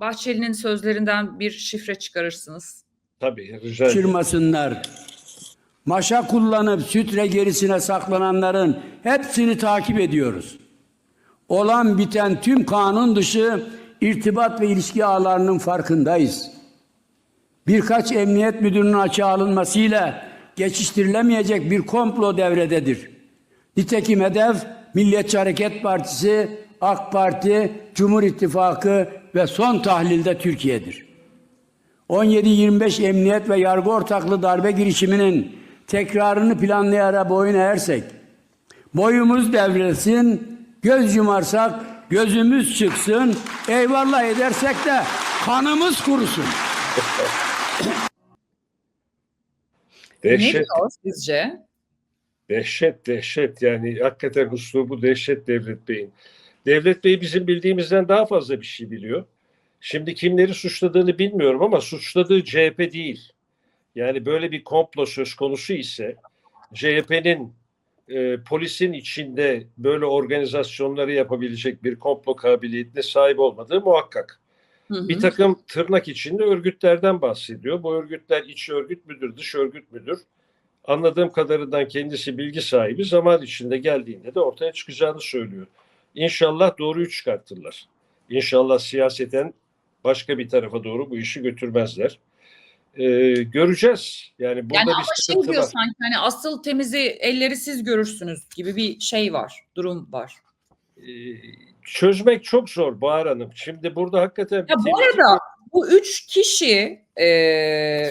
Bahçeli'nin sözlerinden bir şifre çıkarırsınız. Tabii rica ederim. kaçırmasınlar. Maşa kullanıp sütre gerisine saklananların hepsini takip ediyoruz. Olan biten tüm kanun dışı irtibat ve ilişki ağlarının farkındayız. Birkaç emniyet müdürünün açığa alınmasıyla geçiştirilemeyecek bir komplo devrededir. Nitekim hedef Milliyetçi Hareket Partisi, AK Parti, Cumhur İttifakı ve son tahlilde Türkiye'dir. 17-25 emniyet ve yargı ortaklı darbe girişiminin tekrarını planlayarak boyun eğersek, boyumuz devrilsin, göz yumarsak gözümüz çıksın, eyvallah edersek de kanımız kurusun. Ne Dehşet, diyor sizce? dehşet, dehşet. Yani hakikaten bu dehşet Devlet Bey'in. Devlet Bey bizim bildiğimizden daha fazla bir şey biliyor. Şimdi kimleri suçladığını bilmiyorum ama suçladığı CHP değil. Yani böyle bir komplo söz konusu ise CHP'nin e, polisin içinde böyle organizasyonları yapabilecek bir komplo kabiliyetine sahip olmadığı muhakkak. Hı hı. Bir takım tırnak içinde örgütlerden bahsediyor. Bu örgütler iç örgüt müdür, dış örgüt müdür? Anladığım kadarından kendisi bilgi sahibi zaman içinde geldiğinde de ortaya çıkacağını söylüyor. İnşallah doğruyu çıkartırlar. İnşallah siyaseten başka bir tarafa doğru bu işi götürmezler. Ee, göreceğiz. Yani burada Yani bir ama şey diyor var. sanki hani asıl temizi elleri siz görürsünüz gibi bir şey var, durum var. Ee, çözmek çok zor Bahar Hanım. Şimdi burada hakikaten Ya bu arada bu üç kişi e,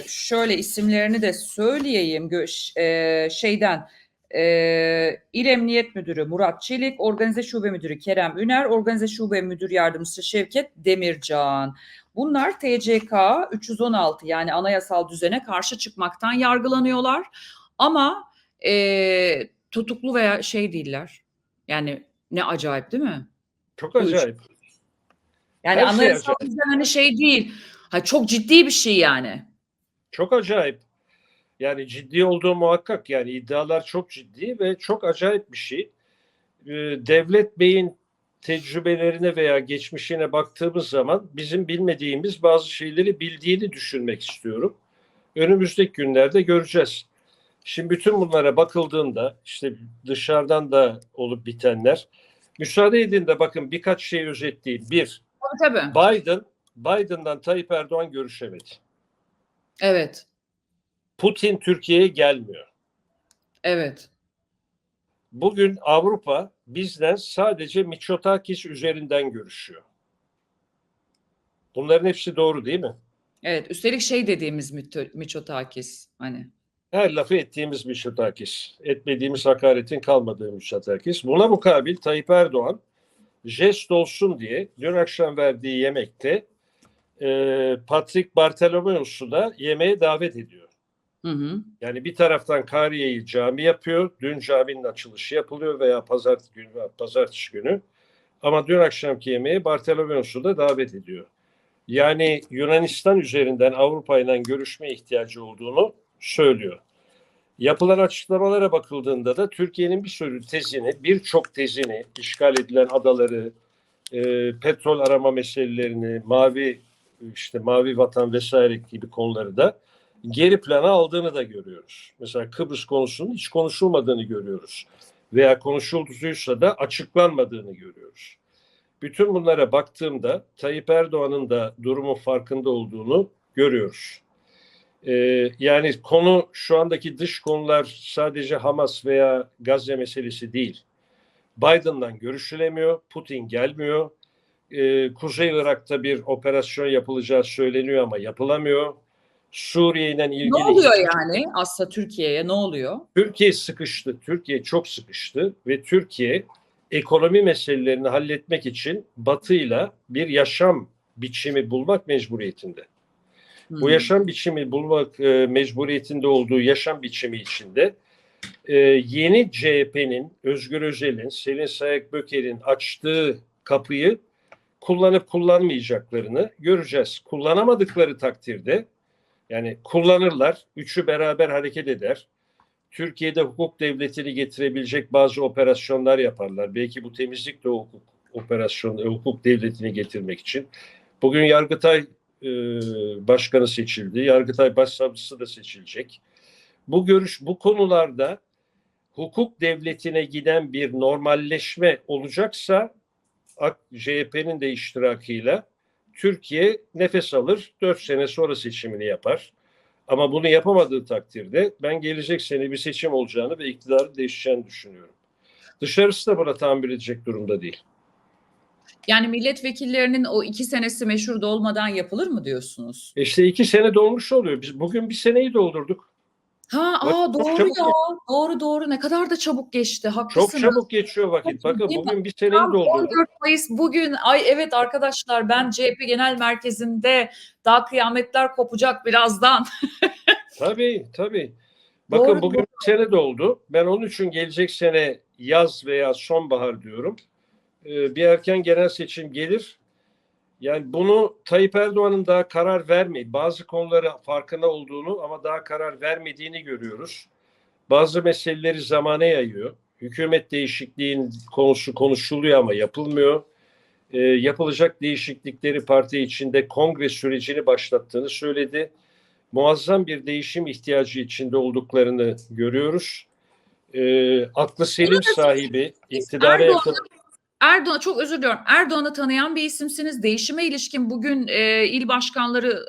şöyle isimlerini de söyleyeyim e, şeyden e, İl Emniyet Müdürü Murat Çelik, Organize Şube Müdürü Kerem Üner, Organize Şube Müdür Yardımcısı Şevket Demircan. Bunlar TCK 316 yani anayasal düzene karşı çıkmaktan yargılanıyorlar ama e, tutuklu veya şey değiller. Yani ne acayip değil mi? çok acayip. Yani Her şey anayasal acayip. düzen hani şey değil. Ha, çok ciddi bir şey yani. Çok acayip. Yani ciddi olduğu muhakkak. Yani iddialar çok ciddi ve çok acayip bir şey. Ee, Devlet Bey'in tecrübelerine veya geçmişine baktığımız zaman bizim bilmediğimiz bazı şeyleri bildiğini düşünmek istiyorum. Önümüzdeki günlerde göreceğiz. Şimdi bütün bunlara bakıldığında işte dışarıdan da olup bitenler müsaade edin de bakın birkaç şey özetleyeyim. Bir, Tabii tabii. Biden Biden'dan Tayyip Erdoğan görüşemedi. Evet. Putin Türkiye'ye gelmiyor. Evet. Bugün Avrupa bizden sadece Mitsotakis üzerinden görüşüyor. Bunların hepsi doğru değil mi? Evet. Üstelik şey dediğimiz Miçotakis hani. Her lafı ettiğimiz Mitsotakis, etmediğimiz hakaretin kalmadığı Mitsotakis. Buna mukabil Tayyip Erdoğan jest olsun diye dün akşam verdiği yemekte e, Patrick Bartolomeos'u da yemeğe davet ediyor. Hı hı. Yani bir taraftan Kariye'yi cami yapıyor. Dün caminin açılışı yapılıyor veya pazartesi günü, pazartesi günü. Ama dün akşamki yemeğe Bartolomeos'u da davet ediyor. Yani Yunanistan üzerinden Avrupa ile görüşme ihtiyacı olduğunu söylüyor. Yapılan açıklamalara bakıldığında da Türkiye'nin bir sürü tezini, birçok tezini, işgal edilen adaları, e, petrol arama meselelerini, mavi işte mavi vatan vesaire gibi konuları da geri plana aldığını da görüyoruz. Mesela Kıbrıs konusunun hiç konuşulmadığını görüyoruz. Veya konuşulduysa da açıklanmadığını görüyoruz. Bütün bunlara baktığımda Tayyip Erdoğan'ın da durumun farkında olduğunu görüyoruz. Ee, yani konu şu andaki dış konular sadece Hamas veya Gazze meselesi değil. Biden'dan görüşülemiyor, Putin gelmiyor. Ee, Kuzey Irak'ta bir operasyon yapılacağı söyleniyor ama yapılamıyor. Suriye ile ilgili Ne oluyor yani aslında Türkiye'ye ne oluyor? Türkiye sıkıştı. Türkiye çok sıkıştı ve Türkiye ekonomi meselelerini halletmek için Batı'yla bir yaşam biçimi bulmak mecburiyetinde. Bu yaşam biçimi bulmak e, mecburiyetinde olduğu yaşam biçimi içinde e, yeni CHP'nin, Özgür Özel'in, Selin Sayak Böker'in açtığı kapıyı kullanıp kullanmayacaklarını göreceğiz. Kullanamadıkları takdirde yani kullanırlar, üçü beraber hareket eder. Türkiye'de hukuk devletini getirebilecek bazı operasyonlar yaparlar. Belki bu temizlik de hukuk operasyonu, hukuk devletini getirmek için. Bugün Yargıtay e, Başkanı seçildi. Yargıtay Başsavcısı da seçilecek. Bu görüş bu konularda hukuk devletine giden bir normalleşme olacaksa AK- CHP'nin de iştirakıyla Türkiye nefes alır, 4 sene sonra seçimini yapar. Ama bunu yapamadığı takdirde ben gelecek sene bir seçim olacağını ve iktidarın değişeceğini düşünüyorum. Dışarısı da buna tahammül edecek durumda değil. Yani milletvekillerinin o iki senesi meşhur olmadan yapılır mı diyorsunuz? E İşte iki sene dolmuş oluyor. Biz bugün bir seneyi doldurduk. Ha, aa çok doğru ya. Doğru doğru. Ne kadar da çabuk geçti. Çok Haklısınız. çabuk geçiyor vakit. Çok Bakın bugün bir seneyi doldurduk. 14 Mayıs bugün. Ay evet arkadaşlar ben CHP Genel Merkezi'nde daha kıyametler kopacak birazdan. Tabii tabii. Bakın Doğru, bugün bir sene doldu. Ben onun için gelecek sene yaz veya sonbahar diyorum. Ee, bir erken genel seçim gelir. Yani bunu Tayyip Erdoğan'ın daha karar vermedi. Bazı konulara farkında olduğunu ama daha karar vermediğini görüyoruz. Bazı meseleleri zamana yayıyor. Hükümet değişikliğin konusu konuşuluyor ama yapılmıyor. Ee, yapılacak değişiklikleri parti içinde kongre sürecini başlattığını söyledi muazzam bir değişim ihtiyacı içinde olduklarını görüyoruz. Ee, aklı selim sahibi, iktidara yakın Erdoğan çok özür diliyorum. Erdoğan'ı tanıyan bir isimsiniz. Değişime ilişkin bugün e, il başkanları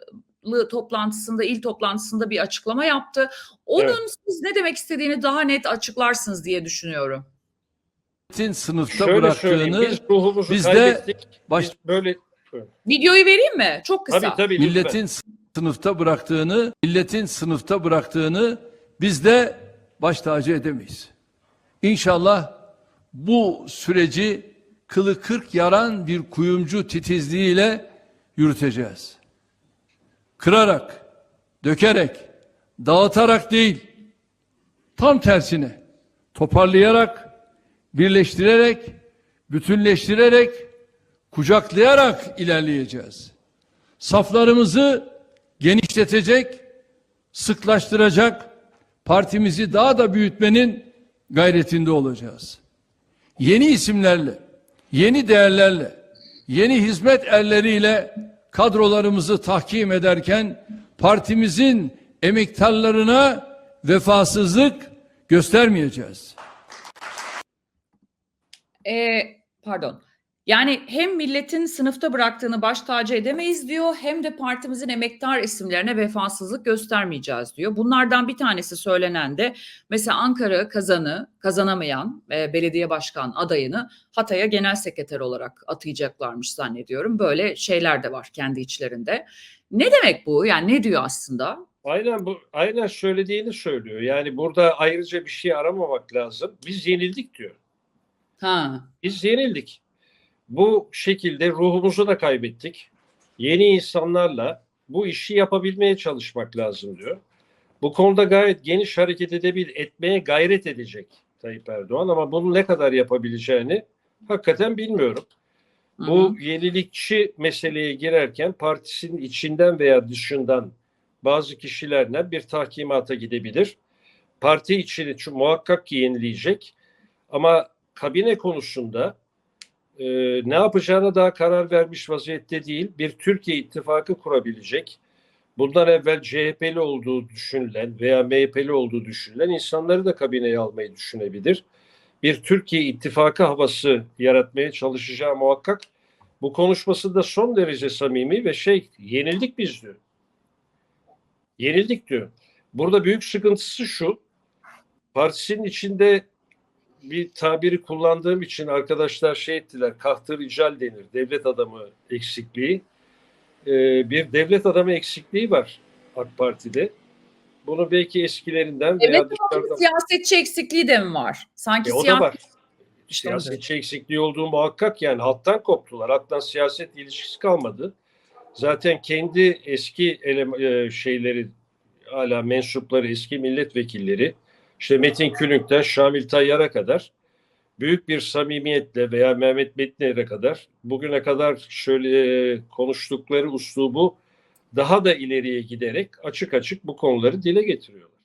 toplantısında, il toplantısında bir açıklama yaptı. Onun Evet. siz ne demek istediğini daha net açıklarsınız diye düşünüyorum. milletin sınıfta şöyle bıraktığını, biz biz de baş- Biz böyle Videoyu vereyim mi? Çok kısa. tabii tabii lütfen. milletin sınıfta bıraktığını, milletin sınıfta bıraktığını biz de baş tacı edemeyiz. İnşallah bu süreci kılı kırk yaran bir kuyumcu titizliğiyle yürüteceğiz. Kırarak, dökerek, dağıtarak değil, tam tersine toparlayarak, birleştirerek, bütünleştirerek, kucaklayarak ilerleyeceğiz. Saflarımızı genişletecek, sıklaştıracak, partimizi daha da büyütmenin gayretinde olacağız. Yeni isimlerle, yeni değerlerle, yeni hizmet erleriyle kadrolarımızı tahkim ederken partimizin emektarlarına vefasızlık göstermeyeceğiz. E, pardon. Yani hem milletin sınıfta bıraktığını baş tacı edemeyiz diyor hem de partimizin emektar isimlerine vefasızlık göstermeyeceğiz diyor. Bunlardan bir tanesi söylenen de mesela Ankara kazanı kazanamayan e, belediye başkan adayını Hatay'a genel sekreter olarak atayacaklarmış zannediyorum. Böyle şeyler de var kendi içlerinde. Ne demek bu? Yani ne diyor aslında? Aynen bu aynen söylediğini söylüyor. Yani burada ayrıca bir şey aramamak lazım. Biz yenildik diyor. Ha. Biz yenildik. Bu şekilde ruhumuzu da kaybettik. Yeni insanlarla bu işi yapabilmeye çalışmak lazım diyor. Bu konuda gayet geniş hareket edebil, etmeye gayret edecek Tayyip Erdoğan ama bunu ne kadar yapabileceğini hakikaten bilmiyorum. Hı Bu yenilikçi meseleye girerken partisinin içinden veya dışından bazı kişilerle bir tahkimata gidebilir. Parti içini muhakkak ki yenileyecek ama kabine konusunda e, ne yapacağına daha karar vermiş vaziyette değil. Bir Türkiye ittifakı kurabilecek. Bundan evvel CHP'li olduğu düşünülen veya MHP'li olduğu düşünülen insanları da kabineye almayı düşünebilir. Bir Türkiye ittifakı havası yaratmaya çalışacağı muhakkak. Bu konuşması da son derece samimi ve şey yenildik biz diyor. Yenildik diyor. Burada büyük sıkıntısı şu. Partisinin içinde bir tabiri kullandığım için arkadaşlar şey ettiler. Kahtır ical denir. Devlet adamı eksikliği. Ee, bir devlet adamı eksikliği var AK Parti'de. Bunu belki eskilerinden veya Devlet dışarıdan siyasetçi eksikliği de mi var? Sanki e, o da var. Siyasetçi eksikliği olduğu muhakkak yani halktan koptular. Halktan siyaset ilişkisi kalmadı. Zaten kendi eski elem- e, şeyleri hala mensupları, eski milletvekilleri işte Metin Külünk'ten Şamil Tayyar'a kadar büyük bir samimiyetle veya Mehmet Metner'e kadar bugüne kadar şöyle e, konuştukları uslubu daha da ileriye giderek açık açık bu konuları dile getiriyorlar.